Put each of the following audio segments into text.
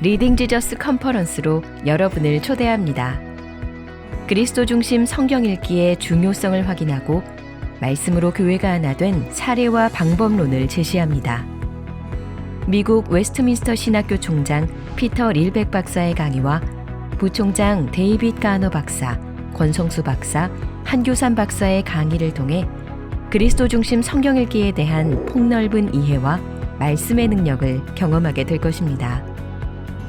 리딩 지저스 컨퍼런스로 여러분을 초대합니다. 그리스도 중심 성경 읽기의 중요성을 확인하고 말씀으로 교회가 하나 된 사례와 방법론을 제시합니다. 미국 웨스트민스터 신학교 총장 피터 릴백 박사의 강의와 부총장 데이빗 가너 박사, 권성수 박사, 한교산 박사의 강의를 통해 그리스도 중심 성경 읽기에 대한 폭넓은 이해와 말씀의 능력을 경험하게 될 것입니다.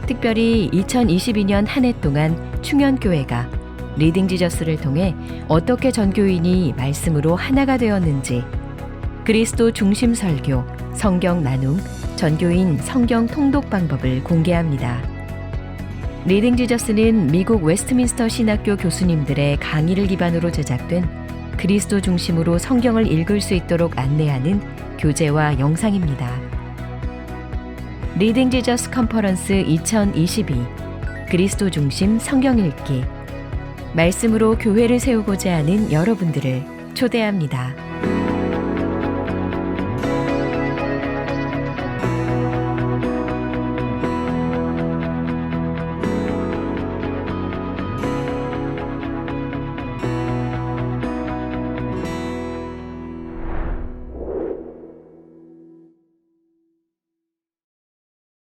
특별히 2022년 한 해 동안 충현교회가 리딩 지저스를 통해 어떻게 전교인이 말씀으로 하나가 되었는지 그리스도 중심 설교, 성경 나눔, 전교인 성경 통독 방법을 공개합니다. 리딩 지저스는 미국 웨스트민스터 신학교 교수님들의 강의를 기반으로 제작된 그리스도 중심으로 성경을 읽을 수 있도록 안내하는 교재와 영상입니다. 리딩 지저스 컨퍼런스 2022 그리스도 중심 성경 읽기 말씀으로 교회를 세우고자 하는 여러분들을 초대합니다.